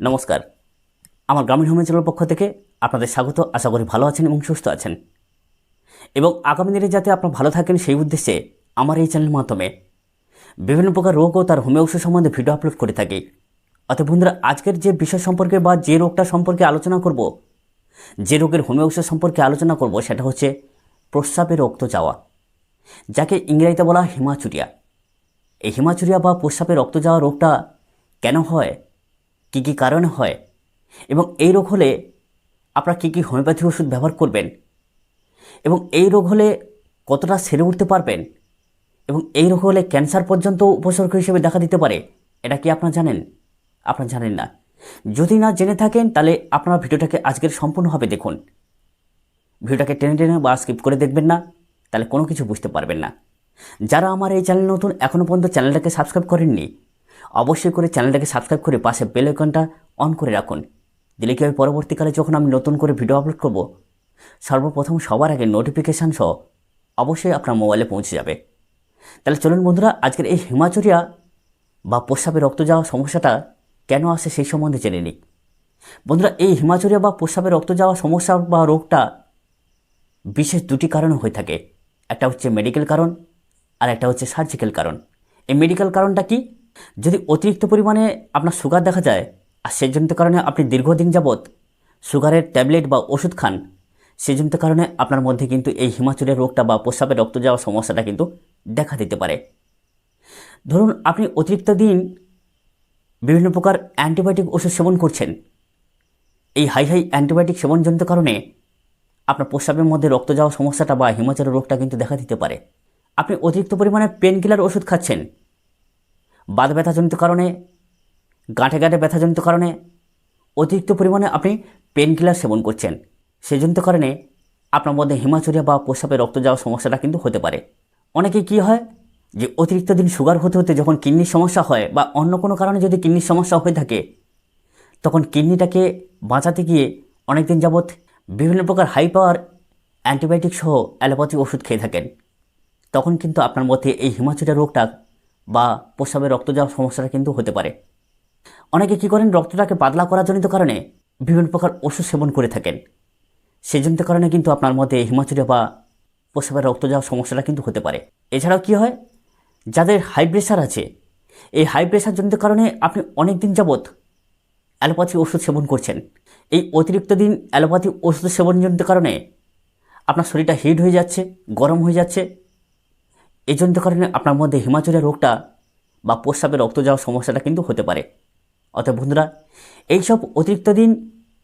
নমস্কার। আমার গ্রামীণ হোম চ্যানেলের পক্ষ থেকে আপনাদের স্বাগত। আশা করি ভালো আছেন এবং সুস্থ আছেন। এবং আগামী দিনে যাতে আপনারা ভালো থাকেন সেই উদ্দেশ্যে আমার এই চ্যানেলের মাধ্যমে বিভিন্ন প্রকার রোগ ও তার হোমিও ওষুধ সম্বন্ধে ভিডিও আপলোড করে থাকি। অতএব বন্ধুরা, আজকের যে বিষয় সম্পর্কে বা যে রোগটা সম্পর্কে আলোচনা করব, যে রোগের হোমিও ওষুধ সম্পর্কে আলোচনা করব, সেটা হচ্ছে প্রস্রাবে রক্ত যাওয়া, যাকে ইংরেজিতে বলা হিমাচুরিয়া। এই হিমাচুরিয়া বা প্রস্রাবে রক্ত যাওয়া রোগটা কেন হয়? কী কী কারণে হয়? এবং এই রোগ হলে আপনারা কী কী হোমিওপ্যাথি ওষুধ ব্যবহার করবেন? এবং এই রোগ হলে কতটা সেরে উঠতে পারবেন? এবং এই রোগ হলে ক্যান্সার পর্যন্ত উপসর্গ হিসেবে দেখা দিতে পারে, এটা কি আপনারা জানেন? আপনারা জানেন না। যদি না জেনে থাকেন, তাহলে আপনারা ভিডিওটাকে আজকের সম্পূর্ণভাবে দেখুন। ভিডিওটাকে টেনে টেনে বা স্কিপ করে দেখবেন না, তাহলে কোনো কিছু বুঝতে পারবেন না। যারা আমার এই চ্যানেল নতুন এখনও পর্যন্ত চ্যানেলটাকে সাবস্ক্রাইব করেননি অবশ্যই করে চ্যানেলটাকে সাবস্ক্রাইব করে পাশে বেল আইকনটা অন করে রাখুন। দিলে কি হবে? পরবর্তীকালে যখন আমি নতুন করে ভিডিও আপলোড করব, সর্বপ্রথম সবার আগে নোটিফিকেশান সহ অবশ্যই আপনার মোবাইলে পৌঁছে যাবে। তাহলে চলুন বন্ধুরা, আজকের এই হিমাচুরিয়া বা প্রস্রাবে রক্ত যাওয়া সমস্যাটা কেন আসে সেই সম্বন্ধে জেনে নিই। বন্ধুরা, এই হিমাচুরিয়া বা প্রস্রাবে রক্ত যাওয়া সমস্যা বা রোগটা বিশেষ দুটি কারণে হয়ে থাকে। একটা হচ্ছে মেডিকেল কারণ আর একটা হচ্ছে সার্জিক্যাল কারণ। এই মেডিকেল কারণটা কি? যদি অতিরিক্ত পরিমাণে আপনার সুগার দেখা যায়, আর সেজনিত কারণে আপনি দীর্ঘদিন যাবৎ সুগারের ট্যাবলেট বা ওষুধ খান সেজনিত কারণে আপনার মধ্যে কিন্তু এই হিমাচুরের রোগটা বা প্রস্রাবে রক্ত যাওয়ার সমস্যাটা কিন্তু দেখা দিতে পারে। ধরুন, আপনি অতিরিক্ত দিন বিভিন্ন প্রকার অ্যান্টিবায়োটিক ওষুধ সেবন করছেন। এই হাই হাই অ্যান্টিবায়োটিক সেবনজনিত কারণে আপনার প্রস্রাবের মধ্যে রক্ত যাওয়ার সমস্যাটা বা হিমাচলের রোগটা কিন্তু দেখা দিতে পারে। আপনি অতিরিক্ত পরিমাণে পেন কিলার ওষুধ খাচ্ছেন বাত ব্যথাজনিত কারণে গাঁঠে গাঁঠে ব্যথাজনিত কারণে অতিরিক্ত পরিমাণে আপনি পেন কিলার সেবন করছেন। সেজনিত কারণে আপনার মধ্যে হিমাচুরিয়া বা প্রস্রাবে রক্ত যাওয়ার সমস্যাটা কিন্তু হতে পারে। অনেকে কি হয় যে অতিরিক্ত দিন সুগার হতে হতে যখন কিডনির সমস্যা হয় বা অন্য কোনো কারণে যদি কিডনির সমস্যা হয়ে থাকে, তখন কিডনিটাকে বাঁচাতে গিয়ে অনেক দিন যাবৎ বিভিন্ন প্রকার হাই পাওয়ার অ্যান্টিবায়োটিক সহ অ্যালোপ্যাথি ওষুধ খেয়ে থাকেন। তখন কিন্তু আপনার মধ্যে এই হিমাচুরিয়া রোগটা বা প্রস্রাবে রক্ত যাওয়ার সমস্যাটা কিন্তু হতে পারে। অনেকে কী করেন? রক্তটাকে পাতলা করার জনিত কারণে বিভিন্ন প্রকার ওষুধ সেবন করে থাকেন। সেজনিত কারণে কিন্তু আপনার মধ্যে হিমাচুরিয়া বা প্রস্রাবের রক্ত যাওয়ার সমস্যাটা কিন্তু হতে পারে। এছাড়াও কী হয়? যাদের হাই প্রেশার আছে, এই হাই প্রেশার জনিত কারণে আপনি অনেক দিন যাবৎ অ্যালোপ্যাথি ওষুধ সেবন করছেন। এই অতিরিক্ত দিন অ্যালোপ্যাথি ওষুধ সেবন সেবনজনিত কারণে আপনার শরীরটা হিট হয়ে যাচ্ছে, গরম হয়ে যাচ্ছে এই জনিত কারণে আপনার মধ্যে হিমাচলের রোগটা বা প্রস্রাবে রক্ত যাওয়ার সমস্যাটা কিন্তু হতে পারে। অতএব বন্ধুরা, এইসব অতিরিক্ত দিন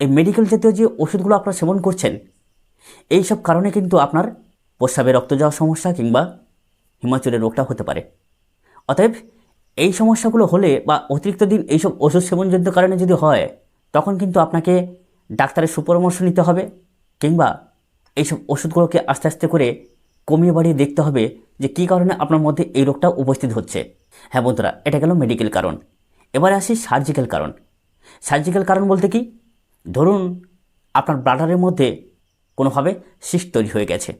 এই মেডিকেল জাতীয় যে ওষুধগুলো আপনারা সেবন করছেন এই সব কারণে কিন্তু আপনার প্রস্রাবে রক্ত যাওয়ার সমস্যা কিংবা হিমাচলের রোগটা হতে পারে। অতএব এই সমস্যাগুলো হলে বা অতিরিক্ত দিন এইসব ওষুধ সেবনজনিত কারণে যদি হয়, তখন কিন্তু আপনাকে ডাক্তারের সুপরামর্শ নিতে হবে কিংবা এইসব ওষুধগুলোকে আস্তে আস্তে করে কমিয়ে বাড়িয়ে দেখতে হবে যে কী কারণে আপনার মধ্যে এই রোগটা উপস্থিত হচ্ছে? হ্যাঁ বন্ধুরা, এটা গেল মেডিকেল কারণ। এবারে আসি সার্জিক্যাল কারণ। সার্জিক্যাল কারণ বলতে কি? ধরুন, আপনার ব্লাডারের মধ্যে কোনোভাবে সিস্ট তৈরি হয়ে গেছে।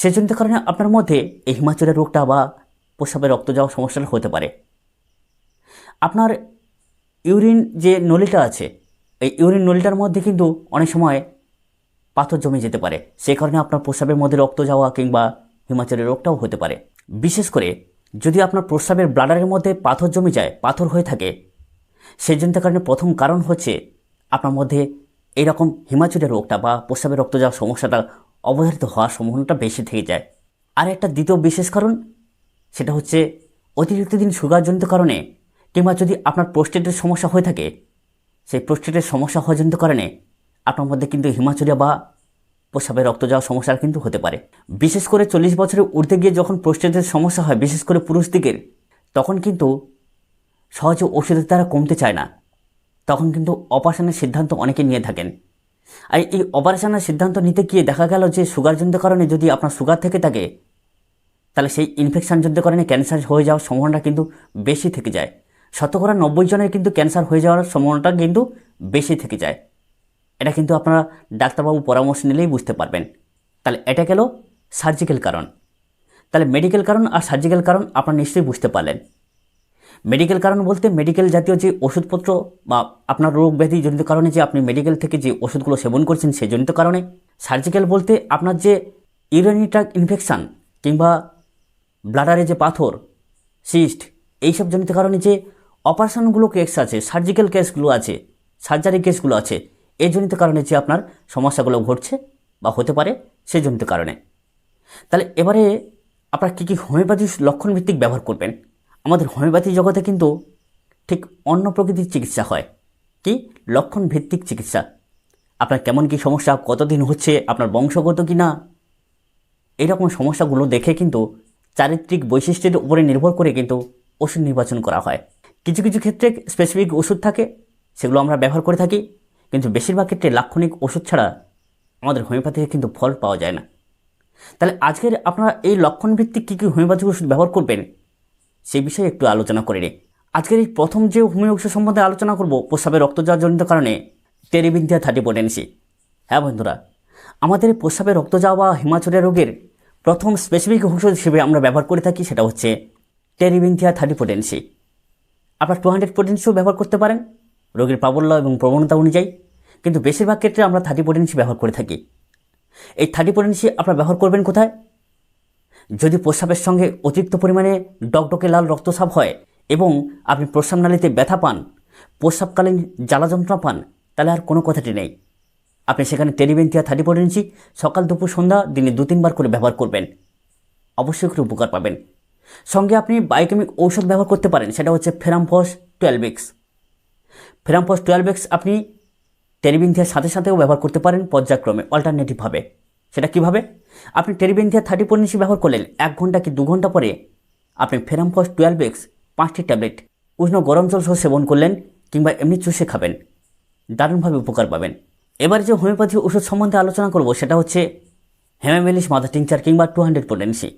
সেজন্য কারণে আপনার মধ্যে এই হিমাচলের রোগটা বা প্রস্রাবে রক্ত যাওয়ার সমস্যাটা হতে পারে। আপনার ইউরিন যে নলিটা আছে, এই ইউরিন নলিটার মধ্যে কিন্তু অনেক সময় পাথর জমে যেতে পারে। সে কারণে আপনার প্রস্রাবের মধ্যে রক্ত যাওয়া কিংবা হিমাচলের রোগটাও হতে পারে। বিশেষ করে যদি আপনার প্রস্রাবের ব্লাডারের মধ্যে পাথর জমে যায়, পাথর হয়ে থাকে সেজন্য কারণে প্রথম কারণ হচ্ছে আপনার মধ্যে এইরকম হিমাচলের রোগটা বা প্রস্রাবের রক্ত যাওয়ার সমস্যাটা অবধারিত হওয়ার সম্ভাবনাটা বেশি থেকে যায়। আর একটা দ্বিতীয় বিশেষ কারণ, সেটা হচ্ছে অতিরিক্ত দিন সুগারজনিত কারণে কিংবা যদি আপনার প্রোস্টেটের সমস্যা হয়ে থাকে, সেই প্রোস্টেটের সমস্যা হওয়াজনিত কারণে আপনার মধ্যে কিন্তু হিমাচুরিয়া বা প্রস্রাবে রক্ত যাওয়ার সমস্যা কিন্তু হতে পারে। বিশেষ করে চল্লিশ বছরের উঠতে গিয়ে যখন প্রোস্টেটের সমস্যা হয়, বিশেষ করে পুরুষ দিকের, তখন কিন্তু সহজে ওষুধের দ্বারা কমতে চায় না। তখন কিন্তু অপারেশনের সিদ্ধান্ত অনেকে নিয়ে থাকেন। আর এই অপারেশনের সিদ্ধান্ত নিতে গিয়ে দেখা গেল যে সুগারজনিত কারণে যদি আপনার সুগার থেকে থাকে, তাহলে সেই ইনফেকশনজনিত কারণে ক্যান্সার হয়ে যাওয়ার সম্ভাবনাটা কিন্তু বেশি থেকে যায়। শতকরা নব্বই জনের কিন্তু ক্যান্সার হয়ে যাওয়ার সম্ভাবনাটা কিন্তু বেশি থেকে যায়। এটা কিন্তু আপনারা ডাক্তারবাবু পরামর্শ নিলেই বুঝতে পারবেন। তাহলে এটা গেল সার্জিক্যাল কারণ। তাহলে মেডিকেল কারণ আর সার্জিক্যাল কারণ আপনারা নিশ্চয়ই বুঝতে পারলেন। মেডিকেল কারণ বলতে মেডিকেল জাতীয় যে ওষুধপত্র বা আপনার রোগ ব্যাধি জনিত কারণে যে আপনি মেডিকেল থেকে যে ওষুধগুলো সেবন করছেন সেই জনিত কারণে সার্জিক্যাল বলতে আপনার যে ইউরিনারি ট্রাক ইনফেকশান কিংবা ব্লাডারে যে পাথর সিস্ট এইসব জনিত কারণে যে অপারেশনগুলো কেস আছে সার্জিক্যাল কেসগুলো আছে সার্জারি কেসগুলো আছে এই জনিত কারণে যে আপনার সমস্যাগুলো ঘটছে বা হতে পারে সেই জনিত কারণে। তাহলে এবারে আপনারা কী কী হোমিওপ্যাথি লক্ষণ ভিত্তিক ব্যবহার করবেন? আমাদের হোমিওপ্যাথি জগতে কিন্তু ঠিক অন্য প্রকৃতির চিকিৎসা হয়। কি? লক্ষণ ভিত্তিক চিকিৎসা। আপনার কেমন কী সমস্যা? কতদিন হচ্ছে? আপনার বংশগত কি না এইরকম সমস্যাগুলো দেখে কিন্তু চারিত্রিক বৈশিষ্ট্যের উপরে নির্ভর করে কিন্তু ওষুধ নির্বাচন করা হয়। কিছু কিছু ক্ষেত্রে স্পেসিফিক ওষুধ থাকে, সেগুলো আমরা ব্যবহার করে থাকি। কিন্তু বেশিরভাগ ক্ষেত্রে লাক্ষণিক ওষুধ ছাড়া আমাদের হোমিওপ্যাথিতে কিন্তু ফল পাওয়া যায় না। তাহলে আজকের আপনারা এই লক্ষণ ভিত্তিক কী কী হোমিওপ্যাথিক ওষুধ ব্যবহার করবেন সেই বিষয়ে একটু আলোচনা করে নিই। আজকের এই প্রথম যে হোমিও ওষুধ সম্বন্ধে আলোচনা করব প্রস্রাবে রক্ত যাওয়ার জনিত কারণে টেরিবিন্থিয়া থার্টি পোটেন্সি হ্যাঁ বন্ধুরা, আমাদের প্রস্রাবে রক্ত যাওয়া বা হিমাচলের রোগের প্রথম স্পেসিফিক ওষুধ হিসেবে আমরা ব্যবহার করে থাকি, সেটা হচ্ছে টেরিবিন্থিয়া থার্টি পোটেন্সি আপনার টু হান্ড্রেড পোটেন্সিও ব্যবহার করতে পারেন। রোগীর প্রাবল্য এবং প্রবণতা অনুযায়ী, কিন্তু বেশিরভাগ ক্ষেত্রে আমরা থার্টি পোটেন্সি ব্যবহার করে থাকি। এই থার্টি পোটেন্সি আপনারা ব্যবহার করবেন কোথায়? যদি প্রস্রাবের সঙ্গে অতিরিক্ত পরিমাণে ডকডকে লাল রক্তস্রাব হয় এবং আপনি প্রস্রাব নালীতে ব্যথা পান, প্রস্রাবকালীন জ্বালা যন্ত্রণা পান, তাহলে আর কোনো কথাটি নেই। আপনি সেখানে টেরিবেন্টিয়া থার্টি ইঞ্চি সকাল, দুপুর, সন্ধ্যা, দিনে দু, তিনবার করে ব্যবহার করবেন। অবশ্যই করে উপকার পাবেন। সঙ্গে আপনি বায়োকেমিক ঔষধ ব্যবহার করতে পারেন, সেটা হচ্ছে ferrum phos twelve X ferrum phos twelve X আপনি টেরিবিনথিয়ার সাথে সাথেও ব্যবহার করতে পারেন পর্যায়ক্রমে অল্টারনেটিভভাবে সেটা কীভাবে? আপনি টেরিবিনথিয়া থার্টি পনেন্সি ব্যবহার করলেন এক ঘণ্টা কি দু ঘণ্টা পরে আপনি ফেরামফস টুয়েলভ এক্স পাঁচটি ট্যাবলেট, উষ্ণ গরম জল সহ সেবন করলেন কিংবা এমনি চুষে খাবেন। দারুণভাবে উপকার পাবেন। এবার যে হোমিওপ্যাথি ওষুধ সম্বন্ধে আলোচনা করব, সেটা হচ্ছে হেমামেলিস মাদার টিংচার কিংবা টু হান্ড্রেড পোটেন্সি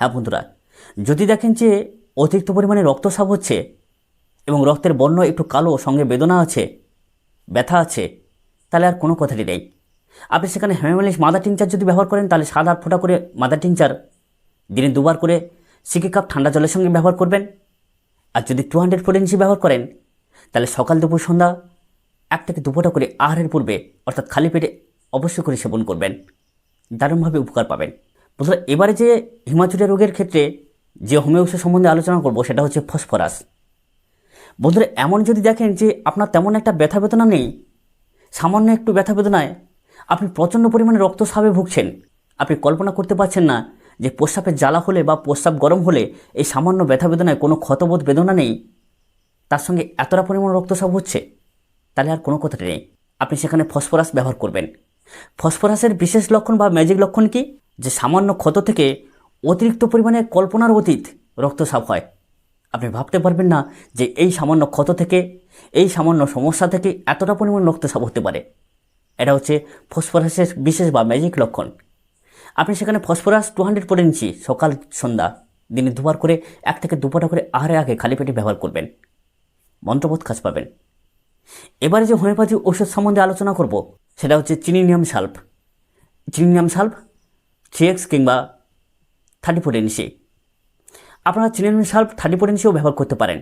হ্যাঁ বন্ধুরা, যদি দেখেন যে অতিরিক্ত পরিমাণে রক্তস্রাব হচ্ছে এবং রক্তের বর্ণ একটু কালো সঙ্গে বেদনা আছে, ব্যথা আছে, তাহলে আর কোনো কথাটি নেই। আপনি সেখানে হেমামেলিস মাদার টিংচার যদি ব্যবহার করেন, তাহলে সাদা ফোঁটা করে মাদার টিংচার দিনে দুবার করে সিকি কাপ ঠান্ডা জলের সঙ্গে ব্যবহার করবেন। আর যদি টু হান্ড্রেড পোটেন্সি ব্যবহার করেন, তাহলে সকাল, দুপুর, সন্ধ্যা এক থেকে দুপুরটা করে আহারের পূর্বে, অর্থাৎ খালি পেটে অবশ্যই করে সেবন করবেন। দারুণভাবে উপকার পাবেন। বন্ধুরা, এবারে যে হিমাচুরিয়া রোগের ক্ষেত্রে যে হোমিওপ্যাথি সম্বন্ধে আলোচনা করব, সেটা হচ্ছে ফসফরাস। বন্ধুরা, এমন যদি দেখেন যে আপনার তেমন একটা ব্যথা বেদনা নেই, সামান্য একটু ব্যথা বেদনায় আপনি প্রচণ্ড পরিমাণে রক্তস্রাবে ভুগছেন। আপনি কল্পনা করতে পারছেন না যে প্রস্রাবের জ্বালা হলে বা প্রস্রাব গরম হলে এই সামান্য ব্যথা বেদনায় কোনো ক্ষতবোধ বেদনা নেই। তার সঙ্গে এতটা পরিমাণ রক্তস্রাব হচ্ছে, তাহলে আর কোনো কথাটি নেই। আপনি সেখানে ফসফরাস ব্যবহার করবেন। ফসফরাসের বিশেষ লক্ষণ বা ম্যাজিক লক্ষণ কি? যে সামান্য ক্ষত থেকে অতিরিক্ত পরিমাণে কল্পনার অতীত রক্তস্রাব হয়। আপনি ভাবতে পারবেন না যে এই সামান্য ক্ষত থেকে, এই সামান্য সমস্যা থেকে এতটা পরিমাণ রক্তস্রাব হতে পারে। এটা হচ্ছে ফসফরাসের বিশেষ বা ম্যাজিক লক্ষণ। আপনি সেখানে ফসফরাস টু হান্ড্রেড ইঞ্চি সকাল, সন্ধ্যা, দিনে দুবার করে এক থেকে দুপাটা করে আহারে আগে খালি পেটে ব্যবহার করবেন। মন্ত্রবোধ কাজ পাবেন। এবারে যে হোমিওপ্যাথি ওষুধ সম্বন্ধে আলোচনা করব, সেটা হচ্ছে chininum sulph. Chininum sulph three X কিংবা থার্টি ফোর ইঞ্চি আপনারা চিনিনিয়াম সাল্ফ থার্টি ইঞ্চিও ব্যবহার করতে পারেন।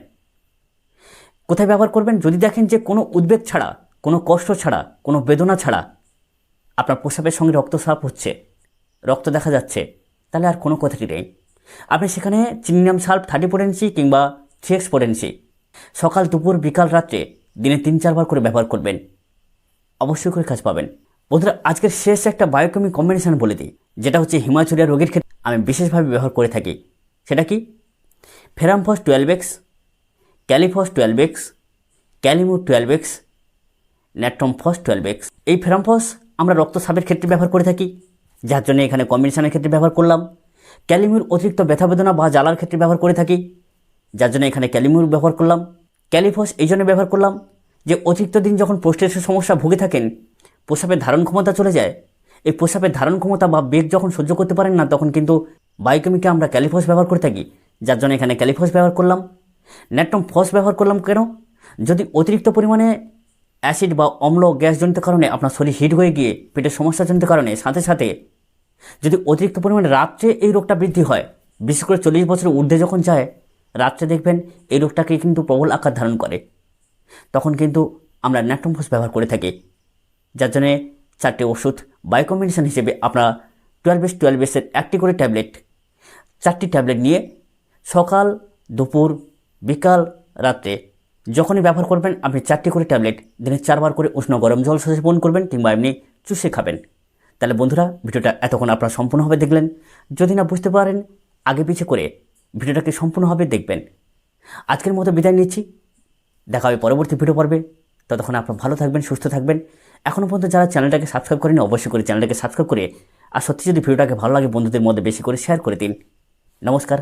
কোথায় ব্যবহার করবেন? যদি দেখেন যে কোনো উদ্বেগ ছাড়া, কোনো কষ্ট ছাড়া, কোনো বেদনা ছাড়া আপনার প্রস্রাবের সঙ্গে রক্তস্রাব হচ্ছে, রক্ত দেখা যাচ্ছে, তাহলে আর কোনো কথাটি নেই। আপনি সেখানে চিনিনিয়াম সাল্ফ থার্টি ইঞ্চি কিংবা থ্রি এক্স ইঞ্চি সকাল, দুপুর, বিকাল, রাত্রে দিনে তিন, চারবার করে ব্যবহার করবেন। অবশ্যই করে কাজ পাবেন। বন্ধুরা, আজকের শেষ একটা বায়োকেমি কম্বিনেশন বলে দিই, যেটা হচ্ছে হিমাচুরিয়া রোগের ক্ষেত্রে আমি বিশেষভাবে ব্যবহার করে থাকি। সেটা কি? Ferrum phos twelve X kali phos twelve X kali mur twelve X natrum phos twelve X. এই ফেরামফস আমরা রক্তস্রাবের ক্ষেত্রে ব্যবহার করে থাকি, যার জন্য এখানে কম্বিনেশনের ক্ষেত্রে ব্যবহার করলাম। ক্যালিমিউর অতিরিক্ত ব্যথা বেদনা বা জ্বালার ক্ষেত্রে ব্যবহার করে থাকি, যার জন্য এখানে ক্যালিমিউর ব্যবহার করলাম। ক্যালিফস এই জন্য ব্যবহার করলাম যে অতিরিক্ত দিন যখন প্রস্টেটের সমস্যা ভুগে থাকেন প্রসাবের ধারণ ক্ষমতা চলে যায়। এই প্রসাবের ধারণ ক্ষমতা বা বেগ যখন সহ্য করতে পারেন না, তখন কিন্তু বায়োকেমিকে আমরা ক্যালিফস ব্যবহার করে থাকি, যার জন্য এখানে ক্যালিফস ব্যবহার করলাম। ন্যাট্রম ফস ব্যবহার করলাম কেন? যদি অতিরিক্ত পরিমাণে অ্যাসিড বা অম্ল গ্যাসজনিত কারণে আপনার শরীর হিট হয়ে গিয়ে পেটের সমস্যাজনিত কারণে, সাথে সাথে যদি অতিরিক্ত পরিমাণে রাত্রে এই রোগটা বৃদ্ধি হয়, বিশেষ করে চল্লিশ বছরের ঊর্ধ্বে যখন যায়, রাত্রে দেখবেন এই রোগটাকে কিন্তু প্রবল আকার ধারণ করে। তখন কিন্তু আমরা ন্যাট্রমফোস ব্যবহার করে থাকি, যার জন্যে চারটে ওষুধ বাই কম্বিনেশন হিসেবে আপনারা টুয়েলভ এস টুয়েলভ এসের একটি করে ট্যাবলেট চারটি ট্যাবলেট নিয়ে সকাল, দুপুর, বিকাল রাতে যখনই ব্যবহার করবেন, আপনি চারটি করে ট্যাবলেট দিনে চারবার করে উষ্ণ গরম জল সেবন করবেন কিংবা এমনি চুষে খাবেন। তাহলে বন্ধুরা, ভিডিওটা এতক্ষণ আপনারা সম্পূর্ণভাবে দেখলেন। যদি না বুঝতে পারেন, আগে পিছে করে ভিডিওটাকে সম্পূর্ণভাবে দেখবেন। আজকের মতো বিদায় নিচ্ছি। দেখা হবে পরবর্তী ভিডিও পর্বে। ততক্ষণ আপনারা ভালো থাকবেন, সুস্থ থাকবেন। এখনও পর্যন্ত যারা চ্যানেলটাকে সাবস্ক্রাইব করেনি অবশ্যই করে চ্যানেলটাকে সাবস্ক্রাইব করে, আর সত্যি যদি ভিডিওটাকে ভালো লাগে বন্ধুদের মধ্যে বেশি করে শেয়ার করে দিন। নমস্কার